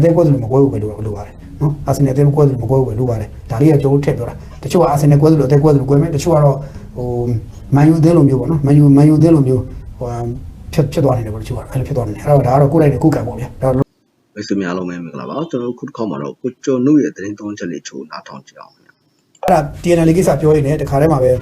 အသေးကွဲသလိုမကွဲဘူးပဲလို့လို့ပါတယ်နော်အာဆင်နယ်အသေးကွဲသလိုမကွဲဘူးပဲလို့ပါတယ်ဒါလေးကကျွန်တော်ထည့်ပြောတာတချို့ကအာဆင်နယ်ကွဲသလိုအသေးကွဲသလိုကွဲမယ်တချို့ကတော့ဟိုမန်ယူအသေးလိုမျိုးပေါ့နော်မန်ယူမန်ယူအသေးလိုမျိုးဟိုဖြစ်ဖြစ်သွားနေတယ်ပေါ့တချို့ကအဲ့လိုဖြစ်သွားနေတယ်အဲ့တော့ဒါကတော့ကိုယ်တိုင်ကိုယ်ကံပေါ့ဗျာဒါတော့မိတ်ဆွေများအားလုံးပဲမင်္ဂလာပါကျွန်တော်တို့ခုတစ်ခေါက်မှာတော့ကိုကျော်နုရဲ့သတင်းသုံးချက်လေးချိုးနားထောင်ကြည့်အောင်ခင်ဗျာအဲ့ဒါ TNL လေးကိစ္စပြောရင်းနဲ့တခါတည်းမှာပဲ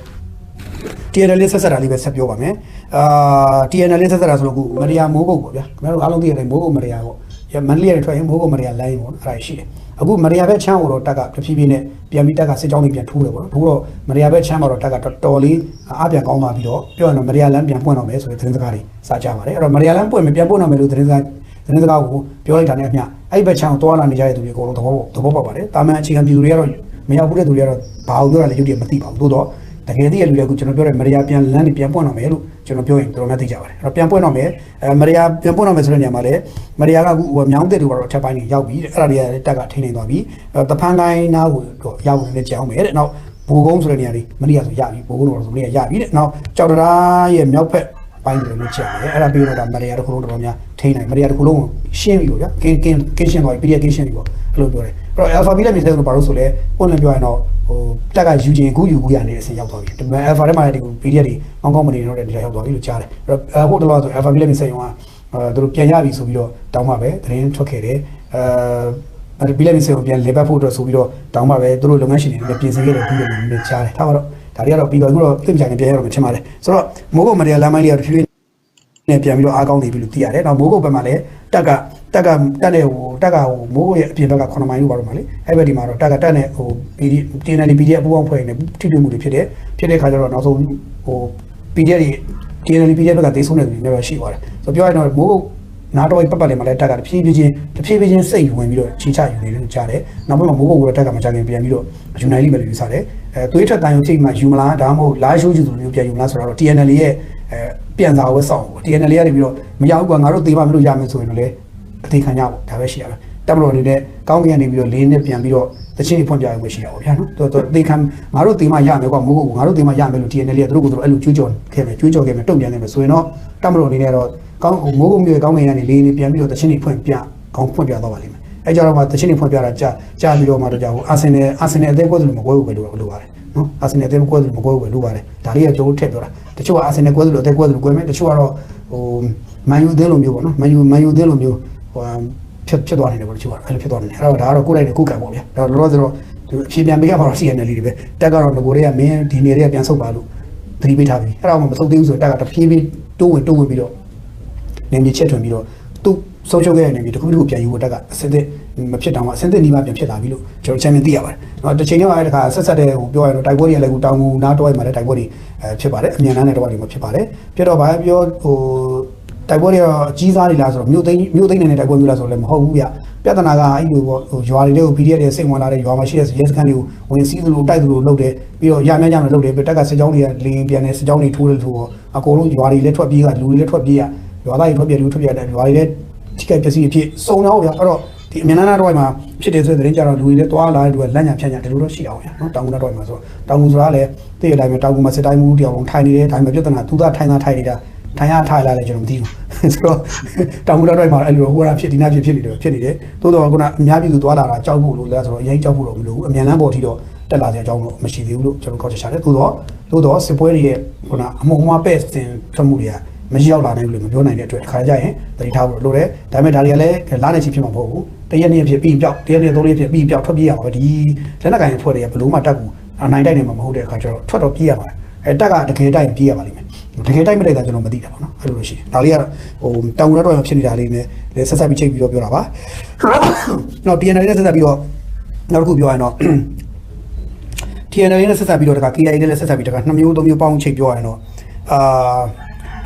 TNL လေးဆက်ဆက်တာလေးပဲဆက်ပြောပါမယ်အာ TNL လေးဆက်ဆက်တာဆိုတော့ခုမရိယာမိုးကုတ်ပေါ့ဗျာခင်ဗျားတို့အားလုံးသိရတယ်မိုးကုတ်မရိယာပေါ့ ရမန္တလေးရထွက်ရင်မိုးကုတ်မရိယာလိုင်းပေါ့အဲ့ဒါရှိတယ်အခုမရိယာဘက်ချမ်းကိုတော့တက်ကတဖြည်းဖြည်းနဲ့ပြန်ပြီးတက်ကစစ်ကြောင်းလေးပြန်ထိုးတယ်ပေါ့နော်ထိုးတော့မရိယာဘက်ချမ်းမှာတော့တက်ကတော်တော်လေးအားပြန်ကောင်းသွားပြီးတော့ပြောရရင်တော့မရိယာလမ်းပြန်ပွင့်တော့မယ်ဆိုတဲ့သတင်းစကားတွေစကြပါတယ်အဲ့တော့မရိယာလမ်းပွင့်မယ်ပြန်ပွင့်တော့မယ်လို့သတင်းစကားသတင်းစကားကိုပြောလိုက်တာနဲ့အမျှအဲ့ဒီဘက်ချမ်းကိုတွာလာနေကြတဲ့သူတွေအကုန်လုံးသဘောပေါက်သဘောပေါက်ပါတယ်တာမန်အခြေခံပြည်သူတွေကတော့မရောက်ဘူးတဲ့သူတွေကတော့ဘာလို့ပြောတာလဲရုပ်တရက်မသိပါဘူးသို့တော့ တကယ်တည်းရလူတွေကကျွန်တော်ပြောတဲ့မရိယာပြန်လမ်းတွေပြန်ပွင့်တော့မယ်လို့ကျွန်တော်ပြောရင်တော်တော်များသိကြပါတယ်အဲ့တော့ပြန်ပွင့်တော့မယ်အဲမရိယာပြန်ပွင့်တော့မယ်ဆိုတဲ့နေရာမှာလည်းမရိယာကအခုဟိုမြောင်းတဲ့သူကတော့အထက်ပိုင်းကြီးရောက်ပြီတဲ့အဲ့ဒါတွေကလည်းတက်ကထိနေသွားပြီအဲတဖန်ကိုင်းနားကိုတော့ရောက်နေကြောင်းမယ်တဲ့နောက်ဘူကုန်းဆိုတဲ့နေရာလေးမရိယာဆိုရပြီဘူကုန်းတော့ဆိုမရိယာရပြီတဲ့နောက်ကြောက်တရားရဲ့မြောက်ဖက်ပိုင်းတွေလည်းချက်တယ်အဲ့ဒါပြီးတော့ဒါမရိယာတစ်ခုလုံးတော်တော်များထိနိုင်မရိယာတစ်ခုလုံးကိုရှင်းပြီပေါ့ဗျာကင်းကင်းကင်းရှင်းသွားပြီ PDF ကင်းရှင်းပြီပေါ့အဲ့လိုပြောတယ်အဲ့ တော့ alpha ဘီလက်မြေစဲလို့ဘာလို့ဆိုလဲပွင့်လင်းပြောရင်တော့ဟိုတက်ကယူခြင်းအခုယူကူရနေတဲ့အဆင့်ရောက်သွားပြီဒီမှာ alpha ထဲမှာလည်းဒီ PDF တွေကောင်းကောင်းမနေတော့တဲ့နေရာရောက်သွားပြီလို့ကြားတယ်အဲ့တော့အခုတော့ဆို alpha ဘီလက်မြေစဲရုံကအဲသူတို့ပြန်ရပြီဆိုပြီးတော့တောင်းမှပဲသတင်းထွက်ခဲ့တယ်အဲအဲ့ဒီဘီလက်မြေစဲရုံပြန်လေပတ်ဖို့အတွက်ဆိုပြီးတော့တောင်းမှပဲသူတို့လုပ်ငန်းရှင်တွေလည်းပြင်ဆင်ခဲ့တယ်ပြီးတော့လည်းကြားတယ်ထားပါတော့ဒါတွေကတော့ပြီးတော့အခုတော့သိမကြခင်ပြန်ရတော့မှထင်ပါတယ်ဆိုတော့မိုးကုတ်မရီယာလမ်းမိုင်းလေးကတော့ဖြည်းဖြည်း နဲ့ပြန်ပြီးတော့အားကောင်းနေပြီလို့သိရတယ်။နောက်မိုးကုတ်ဘက်မှာလည်းတက်ကတက်ကတက်တဲ့ဟိုတက်ကဟိုမိုးကုတ်ရဲ့အပြင်ဘက်က9မိုင်လို့ပါတော့မှာလေ။အဲ့ဘက်ဒီမှာတော့တက်ကတက်နဲ့ဟို PD TNL PD အပူပေါင်းဖွဲ့နေထိတွေ့မှုတွေဖြစ်တယ်။ဖြစ်တဲ့ခါကျတော့နောက်ဆုံးဟို PD တွေ TNL PD ဘက်ကဒေးဆုံးနေတယ်လည်းပဲရှိပါတယ်။ဆိုတော့ပြောရရင်တော့မိုးကုတ်နားတော့ပတ်ပတ်လေးမှာလည်းတက်ကတဖြည်းဖြည်းချင်းတဖြည်းဖြည်းချင်းစိတ်ဝင်ပြီးတော့ချီချယူနေတယ်လို့ကြားတယ်။နောက်ဘက်မှာမိုးကုတ်ကတက်ကမကြခင်ပြန်ပြီးတော့ယူနိုင်လိမ့်မယ်လို့ယူဆတယ်။အဲသွေးထက်တန်ရုံချိန်မှာယူမလားဒါမှမဟုတ်လာရှိုးကျူသူမျိုးပြန်ယူမလားဆိုတော့ TNL ရဲ့အဲ ပြန်စာဝဲဆောင်ပေါ့ TNL ကနေပြီးတော့မရဘူးကွာငါတို့သေမမလို့ရမယ်ဆိုရင်တော့လေအသေးခံကြပေါ့ဒါပဲရှိရမယ်တက်မလို့အနေနဲ့ကောင်းကင်ကနေပြီးတော့လေးနဲ့ပြန်ပြီးတော့တချင်းဖွင့်ပြရဝင်ရှိတာပေါ့ဗျာနော်တော်တော်သေခံငါတို့သေမရမယ်ကွာမဟုတ်ဘူးငါတို့သေမရမယ်လို့ TNL ကသူတို့ကသူတို့အဲ့လိုကြွေးကြော်ခဲ့မယ်ကြွေးကြော်ခဲ့မယ်တုံ့ပြန်ခဲ့မယ်ဆိုရင်တော့တက်မလို့အနေနဲ့တော့ကောင်းမိုးကုတ်မျိုးကောင်းကင်ကနေလေးနဲ့ပြန်ပြီးတော့တချင်းဖွင့်ပြကောင်းဖွင့်ပြတော့ပါလိမ့်မယ်အဲကြတော့မှတချင်းဖွင့်ပြတာကြာကြာပြီးတော့မှတော့ကြာဟိုအာဆင်နယ်အာဆင်နယ်အသေးကွက်သလိုမကွဲဘူးပဲလို့လို့ပါတယ် နော်အာဆင်နယ်အသေးကွက်သလိုမကွဲဘူးပဲလို့ပါတယ်ဒါလေးကကျွန်တော်ထည့်ပြောတာတချို့ကအာဆင်နယ်ကွဲသလိုအသေးကွဲသလိုကွဲမယ်တချို့ကတော့ဟိုမန်ယူအသေးလိုမျိုးပေါ့နော်မန်ယူမန်ယူအသေးလိုမျိုးဟိုဖြစ်ဖြစ်သွားနေတယ်ပေါ့တချို့ကအဲ့လိုဖြစ်သွားနေတယ်အဲ့တော့ဒါကတော့ကိုယ်တိုင်ကိုယ်ကံပေါ့ဗျာဒါတော့လောလောဆယ်တော့အဖြေပြန်ပေးရမှာတော့ CNL လေးတွေပဲတက်ကတော့ငကိုတွေကမင်းဒီနေတွေကပြန်ဆုတ်ပါလို့သတိပေးထားပြီအဲ့တော့မဆုတ်သေးဘူးဆိုတော့တက်ကတဖြည်းဖြည်းတိုးဝင်တိုးဝင်ပြီးတော့နေမြေချက်ထွင်ပြီးတော့သူဆုံးရှုံးခဲ့တဲ့နေမြေတစ်ခုတစ်ခုပြန်ယူဖို့တက်ကအစင်းသစ် မဖြစ်တောင်မှအစင်းသစ်နီးမှပြန်ဖြစ်လာပြီလို့ကျွန်တော်ချန်ပီယံသိရပါတယ်။နော်တစ်ချိန်တည်းမှာလည်းတခါဆက်ဆက်တဲ့ဟိုပြောရရင်တော့တိုက်ပွဲတွေကလည်းကိုတောင်ငူနားတော့မှာလည်းတိုက်ပွဲတွေအဲဖြစ်ပါတယ်အမြန်နားနဲ့တော့တွေမှာဖြစ်ပါတယ်။ပြတော့ဗာပြောဟိုတိုက်ပွဲတွေကတော့အကြီးစားတွေလားဆိုတော့မြို့သိမ်းမြို့သိမ်းနေတဲ့တိုက်ပွဲမျိုးလားဆိုတော့လည်းမဟုတ်ဘူးဗျ။ပြဿနာကအဲ့လိုပေါ့ဟိုရွာတွေတွေကို PDF တွေစိတ်ဝင်လာတဲ့ရွာမှာရှိတဲ့ရဲစခန်းတွေကိုဝင်စီးသလိုတိုက်သလိုလုပ်တယ်ပြီးတော့ရမ်းမြကြမယ်လုပ်တယ်ပြီးတက်ကစစ်ကြောင်းတွေကလင်းပြန်နေစစ်ကြောင်းတွေထိုးတယ်ဆိုတော့အကုန်လုံးရွာတွေလည်းထွက်ပြေးကလူတွေလည်းထွက်ပြေးရရွာသားတွေထွက်ပြေးလူထွက်ပြေးတဲ့ရွာတွေလည်းထိခိုက်ပျက်စီးအဖြစ်စုံတော့ဗျာအဲ့တော့ ဒီအမြန်နာတော့မှာဖြစ်တယ်ဆိုတဲ့သတင်းကြတော့လူတွေလည်းတွားလာတဲ့လူကလက်ညာဖြန့်ညာဒီလိုတော့ရှိအောင်ဗျာနော်တောင်ကူနာတော့မှာဆိုတောင်ကူဆိုတာလည်းတည့်ရတိုင်းမှာတောင်ကူမှာစစ်တိုင်းမှုတရားလုံးထိုင်နေတယ်ဒါပေမဲ့ပြဿနာသူသားထိုင်သားထိုင်နေတာထိုင်ရထိုင်လာလဲကျွန်တော်မသိဘူးဆိုတော့တောင်ကူတော့မှာအဲ့လိုဟိုရာဖြစ်ဒီနာဖြစ်ဖြစ်နေတယ်ဖြစ်နေတယ်သို့တော့ခုနအများပြည်သူတွားလာတာကြောက်ဖို့လို့လဲဆိုတော့အရင်ကြောက်ဖို့တော့မလိုဘူးအမြန်လန်းပေါ်ထိတော့တက်လာတဲ့အကြောင်းတော့မရှိသေးဘူးလို့ကျွန်တော်ကောက်ချက်ချတယ်သို့တော့သို့တော့စစ်ပွဲတွေရဲ့ခုနအမှုအမှားပဲ့တင်ထွက်မှုတွေကမရှိရောက်လာနိုင်ဘူးလို့မပြောနိုင်တဲ့အတွက်တစ်ခါကြရင်တတိထားဖို့လိုတယ်ဒါပေမဲ့ဒါတွေကလည်းလာနေချင်ဖြစ်မှာမဟုတ်ဘူး တရက်နေ့ဖြစ်ပြီးပြောက်တရက်နေ့သုံးနေ့ဖြစ်ပြီးပြောက်ထွက်ပြေးရမှာပဲဒီလက်နက်ကိုင်ဖွဲ့တွေကဘလို့မှတက်ကူအနိုင်တိုက်နေမှာမဟုတ်တဲ့အခါကျတော့ထွက်တော့ပြေးရမှာအဲတက်ကတကယ်တိုက်ရင်ပြေးရပါလိမ့်မယ်တကယ်တိုက်မတိုက်တာကျွန်တော်မသိတာပါနော်အဲ့လိုလို့ရှိရင်ဒါလေးကတော့ဟိုတောင်ရတော့ဖြစ်နေတာလေးနဲ့လည်းဆက်ဆက်ပြီးချိန်ပြီးတော့ပြောတာပါနောက် TNL နဲ့ဆက်ဆက်ပြီးတော့နောက်တစ်ခုပြောရရင်တော့ TNL နဲ့ဆက်ဆက်ပြီးတော့တခါ KIA နဲ့လည်းဆက်ဆက်ပြီးတခါနှစ်မျိုးသုံးမျိုးပေါင်းချိန်ပြောရရင်တော့အာ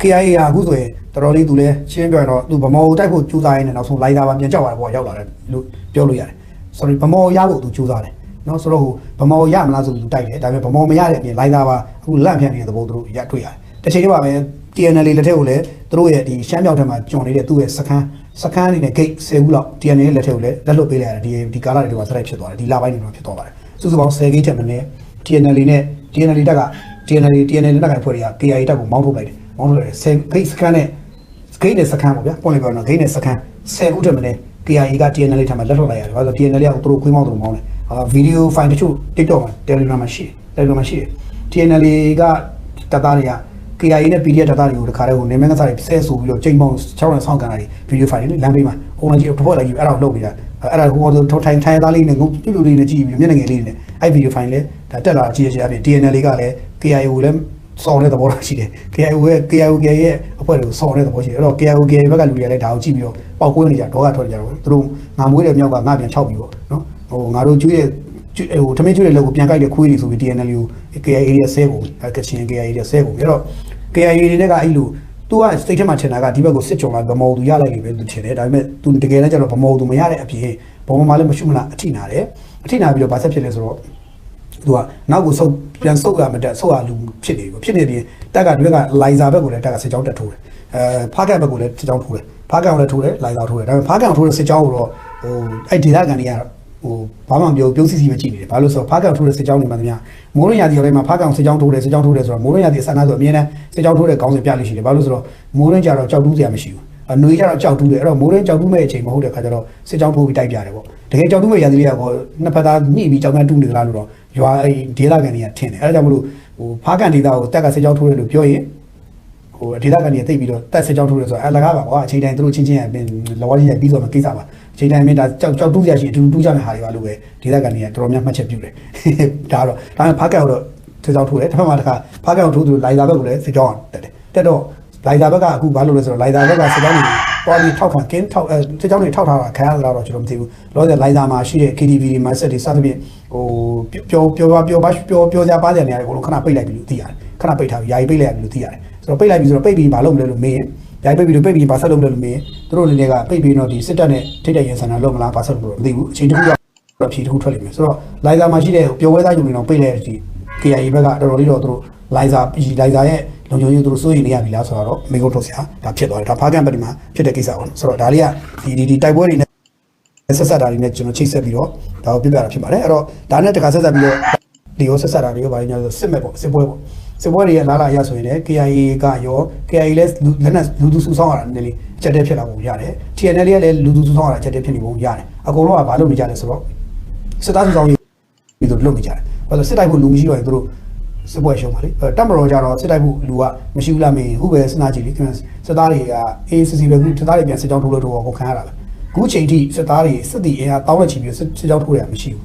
KIA ကအခုဆိုရင် တော်တော်လေးသူလည်းရှင်းပြောရင်တော့သူဗမောကိုတိုက်ဖို့ကြိုးစားရင်းနဲ့နောက်ဆုံးလိုက်တာပါပြန်ကြောက်ရတဲ့ဘောရောက်လာတယ်လို့ပြောလို့ရတယ်။ sorry ဗမောရဖို့သူကြိုးစားတယ်။နော်ဆိုတော့ဟိုဗမောရမလားဆိုသူတိုက်တယ်ဒါပေမဲ့ဗမောမရတဲ့အပြင်လိုက်တာပါအခုလန့်ဖြန့်နေတဲ့သဘောသူတို့ရတွေ့ရတယ်။တစ်ချိန်တည်းမှာပဲ TNL လက်ထက်ကိုလည်းသူတို့ရဲ့ဒီရှမ်းမြောက်ထက်မှာကျွံနေတဲ့သူ့ရဲ့စခန်းစခန်းအနေနဲ့ gate 10ခုလောက် TNL လက်ထက်ကိုလည်းလက်လွတ်ပေးလိုက်ရတယ်ဒီဒီကာလတွေမှာဆက်တိုက်ဖြစ်သွားတယ်ဒီလပိုင်းတွေမှာဖြစ်သွားပါတယ်။စုစုပေါင်း10 gate ထက်မနည်း TNL နဲ့ TNL တက်က TNL TNL တက်ကဖွဲ့တွေက KIA တက်ကိုမောင်းထုတ်လိုက်တယ်မောင်းထုတ်လိုက်တယ်10 gate စခန်းနဲ့ ဂိတ်နဲ့စခန်းပေါ့ဗျာပွင့်လိုက်ပါတော့ဂိတ်နဲ့စခန်း10ခုတည်းမလဲ KIA က TNL ထံမှာလက်လွတ်လိုက်ရတယ်ဘာလို့လဲ TNL ကသူတို့ခွေးမောင်းသူတို့မောင်းတယ်အာဗီဒီယိုဖိုင်တချို့ TikTok မှာ Telegram မှာရှိတယ် Telegram မှာရှိတယ် TNL ကတပ်သားတွေက KIA နဲ့ PDF တပ်သားတွေကိုတခါတည်းကိုနေမင်းကစားတွေဆဲဆိုပြီးတော့ချိန်ပေါင်း6ရံဆောင်းကန်တာတွေဗီဒီယိုဖိုင်တွေလမ်းဘေးမှာအုံလိုက်ကြီးတစ်ဖက်လိုက်ကြီးအဲ့ဒါကိုလုပ်နေတာအဲ့ဒါဟိုတော့ထိုင်ထိုင်သားလေးနဲ့ငုံပြူပြူလေးနဲ့ကြည့်ပြီးမျက်နှာငယ်လေးနဲ့အဲ့ဗီဒီယိုဖိုင်လေးဒါတက်လာကြည့်ရချင်းအပြင် TNL ကလည်း KIA ကိုလည်း စော်တဲ့သဘောထားရှိတယ် KIO ရဲ့ KIO ရဲ့အဖွဲ့တွေကိုစော်တဲ့သဘောရှိတယ်အဲ့တော့ KIO ဘက်ကလူတွေကလည်းဒါကိုကြည့်ပြီးတော့ပေါက်ကွဲနေကြဒေါကထွက်ကြတော့သူတို့ငါမွေးတဲ့မြောက်ကငါပြန်ခြောက်ပြီးပေါ့နော်ဟိုငါတို့ကျွေးတဲ့ဟိုထမင်းကျွေးတဲ့လက်ကိုပြန်ကြိုက်တဲ့ခွေးတွေဆိုပြီး TNL ကို KIA ရဲ့ဆဲကုန်ကချင် KIA ရဲ့ဆဲကုန်အဲ့တော့ KIA တွေကအဲ့လိုသူကစိတ်ထဲမှာထင်တာကဒီဘက်ကိုစစ်ကြုံလာဗမော်သူရလိုက်ပြီပဲသူထင်တယ်ဒါပေမဲ့သူတကယ်လည်းကျတော့ဗမော်သူမရတဲ့အပြင်ဘုံမှာလည်းမရှိမလားအထိနာတယ်အထိနာပြီးတော့ဗာဆက်ဖြစ်လဲဆိုတော့ သူကနောက်ကိုဆုတ်ပြန်ဆုတ်ရမတက်ဆုတ်ရလူဖြစ်နေပြီဖြစ်နေပြီးတက်ကဒီဘက်ကလိုင်ဇာဘက်ကိုလည်းတက်ကစစ်ကြောင်းတက်ထိုးတယ်အဲဖားကန်ဘက်ကိုလည်းစစ်ကြောင်းထိုးတယ်ဖားကန်ကိုလည်းထိုးတယ်လိုင်ဇာထိုးတယ်ဒါပေမဲ့ဖားကန်ကိုထိုးတဲ့စစ်ကြောင်းကိုတော့ဟိုအဲ့ဒေသခံတွေကဟိုဘာမှမပြောပြုံးစီစီပဲကြည့်နေတယ်ဘာလို့ဆိုတော့ဖားကန်ထိုးတဲ့စစ်ကြောင်းတွေမှတည်းများမိုးရင်းရာသီတိုင်းမှာဖားကန်စစ်ကြောင်းထိုးတယ်စစ်ကြောင်းထိုးတယ်ဆိုတော့မိုးရင်းရာသီအစမ်းဆိုအမြဲတမ်းစစ်ကြောင်းထိုးတဲ့ကောင်းစဉ်ပြလို့ရှိတယ်ဘာလို့ဆိုတော့မိုးရင်းကြတော့ကြောက်တူးစရာမရှိဘူးအနွေကျတော့ကြောက်တူးတယ်အဲ့တော့မိုးရင်းကြောက်တူးမဲ့အချိန်မဟုတ်တဲ့ခါကျတော့စစ်ကြောင်းထိုးပြီးတိုက်ပြတယ်ပေါ့တကယ်ကြောက်တူးမဲ့ရာသီတွေကဟိုနှစ်ဖက်သားညှိပြီးကြောက်ကန်တူးနေကြလားလို့တော့ ရွာအဲ့ဒေသခံတွေကထင်တယ်အဲ့ဒါကြောင့်မလို့ဟိုဖားကန်ဒေသကိုတက်ကစစ်ကြောင်းထိုးတယ်လို့ပြောရင်ဟိုဒေသခံတွေတိတ်ပြီးတော့တက်စစ်ကြောင်းထိုးတယ်ဆိုတော့အလကားပါကွာအချိန်တိုင်းသူတို့ချင်းချင်းရပင်လောကကြီးရပြီးဆိုမှကိစ္စပါအချိန်တိုင်းမင်းဒါကြောက်ကြောက်တူးရရှိအတူတူးကြမယ့်ဟာတွေပါလို့ပဲဒေသခံတွေကတော်တော်များမှတ်ချက်ပြုတယ်ဒါတော့ဒါပေမဲ့ဖားကန်ကတော့စစ်ကြောင်းထိုးတယ်တစ်ဖက်မှာတစ်ခါဖားကန်ကိုထိုးသူလိုင်ဇာဘက်ကိုလည်းစစ်ကြောင်းတက်တယ်တက်တော့ လိုင်ဇာဘက်ကအခုဘာလို့လဲဆိုတော့လိုင်ဇာဘက်ကစစ်ကြောင်းတွေပေါ်ပြီးထောက်ခံကင်းထောက်အဲစစ်ကြောင်းတွေထောက်ထားတာခံရတာတော့ကျွန်တော်မသိဘူးလောဆယ်လိုင်ဇာမှာရှိတဲ့ KTV တွေမှာဆက်တွေစသဖြင့်ဟိုပျော်ပျော်ပျော်ပါပျော်ပျော်ကြပါးကြနေရတယ်အကုန်လုံးခဏပိတ်လိုက်ပြီလို့သိရတယ်ခဏပိတ်ထားပြီယာယီပိတ်လိုက်ပြီလို့သိရတယ်ဆိုတော့ပိတ်လိုက်ပြီဆိုတော့ပိတ်ပြီးဘာလုပ်မလဲလို့မေးရင်ယာယီပိတ်ပြီးလို့ပိတ်ပြီးဘာဆက်လုပ်မလဲလို့မေးရင်သူတို့အနေနဲ့ကပိတ်ပြီးတော့ဒီစစ်တပ်နဲ့ထိတ်တဲ့ရင်ဆန္ဒလုပ်မလားဘာဆက်လုပ်လို့မသိဘူးအချိန်တစ်ခုတော့တော့ဖြေတစ်ခုထွက်လိမ့်မယ်ဆိုတော့လိုင်ဇာမှာရှိတဲ့ပျော်ဝဲသားယူနေတော့ပိတ်လိုက်တဲ့ဒီ KIA ဘက်ကတော်တော်လေးတော့သူတို့ လိုင်ဇာလိုင်ဇာရဲ့လုံခြုံရေးသူတို့စိုးရိမ်နေရပြီလားဆိုတော့မေကုတ်ထုတ်စရာဒါဖြစ်သွားတယ်ဒါဖားကန်ပတ်ဒီမှာဖြစ်တဲ့ကိစ္စပေါ့ဆိုတော့ဒါလေးကဒီဒီဒီတိုက်ပွဲတွေနဲ့ဆက်ဆက်တာတွေနဲ့ကျွန်တော်ချိတ်ဆက်ပြီးတော့ဒါကိုပြပြတာဖြစ်ပါတယ်အဲ့တော့ဒါနဲ့တခါဆက်ဆက်ပြီးတော့ဒီကိုဆက်ဆက်တာတွေကိုဗာညဆိုစစ်မဲ့ပေါ့စစ်ပွဲပေါ့စစ်ပွဲတွေရဲ့လာလာရဆိုရင်လည်း KIA ကရော KIA လည်းလက်နက်လူသူစုဆောင်းရတာနည်းနည်းအချက်တည်းဖြစ်လာပုံရတယ် TNL ကလည်းလူသူစုဆောင်းရတာအချက်တည်းဖြစ်နေပုံရတယ်အကုန်လုံးကဘာလုပ်နေကြလဲဆိုတော့စစ်သားစုဆောင်းရေးပြီးတော့လုပ်နေကြတယ်ဘာလို့စစ်တိုက်ဖို့လူမရှိတော့ရင်သူတို့ စစ်ပွဲရှုံးပါလေအဲတက်မတော်ကြတော့စစ်တိုက်ဖို့လူကမရှိဘူးလားမင်းခုပဲစဉ်းစားကြည့်လေခင်ဗျစစ်သားတွေကအေးစစ်စီပဲခုစစ်သားတွေပြန်စစ်ကြောင်းထိုးလို့တော့ဟောခံရတာပဲခုချိန်ထိစစ်သားတွေစစ်တီအင်အားတောင်းလက်ချီပြီးစစ်စစ်ကြောင်းထိုးရမရှိဘူး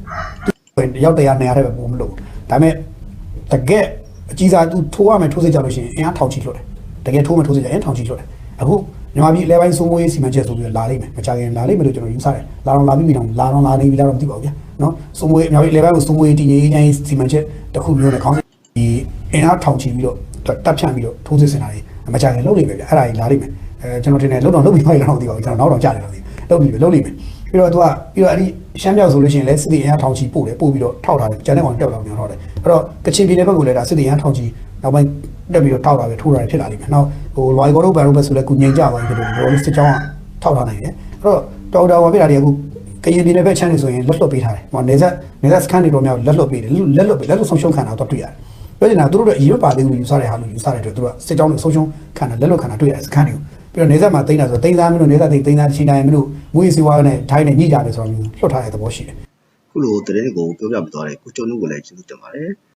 သူရောက်တရားနေရာတဲ့ပဲပုံမလို့ဒါပေမဲ့တကယ်အကြီးစားသူထိုးရမယ်ထိုးစစ်ကြလို့ရှိရင်အင်အားထောင်ချီလွတ်တယ်တကယ်ထိုးမယ်ထိုးစစ်ကြအင်အားထောင်ချီလွတ်တယ်အခုမြန်မာပြည်လဲပိုင်းစိုးမိုးရေးစီမံချက်ဆိုပြီးလာလိမ့်မယ်မကြခင်လာလိမ့်မယ်လို့ကျွန်တော်ယူဆတယ်လာတော့လာပြီးပြီတော့လာတော့လာနေပြီလားတော့မသိပါဘူးဗျာနော်စိုးမိုးရေးမြန်မာပြည်လဲပိုင်းကိုစိုးမိုးရေးတည်ငြိမ်ရေးချမ်းစီမံချက်တစ်ခုမျိုးနဲ့ခေါင်းဒီအ င်အားထောင်ချီပြီးတော့တပ်ဖြန့်ပြီးတော့ထိုးစစ်ဆင်တာတွေမကြခင်လုပ်လိမ့်မယ်ဗျအဲ့ဒါကြီးလာလိမ့်မယ်အဲကျွန်တော်ထင်တယ်လုံတော့လုပ်ပြီးဖိုင်တော့မသိပါဘူးကျွန်တော်နောက်တော့ကြားတယ်လို့သိလုပ်ပြီးလုပ်လိမ့်မယ်ပြီးတော့သူကပြီးတော့အဲ့ဒီရှမ်းပြောက်ဆိုလို့ရှိရင်လည်းစစ်တီအင်အားထောင်ချီပို့တယ်ပို့ပြီးတော့ထောက်ထားတယ်ကျန်တဲ့ကောင်တက်လာပြန်ထောက်တယ်အဲ့တော့ကချင်ပြည်နယ်ဘက်ကလည်းဒါစစ်တီအင်အားထောင်ချီနောက်ပိုင်းတက်ပြီးတော့ထောက်တာပဲထိုးတာဖြစ်လာလိမ့်မယ်နောက်ဟိုလွိုင်ကောတို့ဘန်တို့ဘက်ဆိုလည်းကုငိမ့်ကြပါပြီဖြစ်လို့ဘောစစ်ကြောင်းကထောက်ထားနိုင်တယ်အဲ့တော့တော်တော်မှာပြတာတွေအခုကရင်ပြည်နယ်ဘက်ချမ်းနေဆိုရင်လက်လွတ်ပေးထားတယ်ဟိုနေဆက်နေဆက်စကန်တွေတော့များလက်လွတ်ပေးတယ်လက်လွတ်ပေးလက်လွတ်ဆုံးရှုံးခံတာတော့တွေ့ရတယ် ပြောချင်တာသူတို့အရင်ပါသေးဘူးယူဆတဲ့ဟာလို့ယူဆတဲ့အတွက်သူတို့ကစစ်ကြောင်းတွေဆုံးရှုံးခံတာလက်လွတ်ခံတာတွေ့ရတယ်စကန်တွေကိုပြီးတော့နေဆက်မှာတိန်းတာဆိုတိန်းသားမလို့နေဆက်တိန်းတိန်းသားချင်းတိုင်းမလို့မွေးစီဝါနဲ့ထိုင်းနဲ့ညှိကြတယ်ဆိုတော့မျိုးလွတ်ထားတဲ့သဘောရှိတယ်ခုလိုသတင်းကိုပြောပြပြသွားတဲ့ကိုကျော်နုကိုလည်းကျေးဇူးတင်ပါတယ်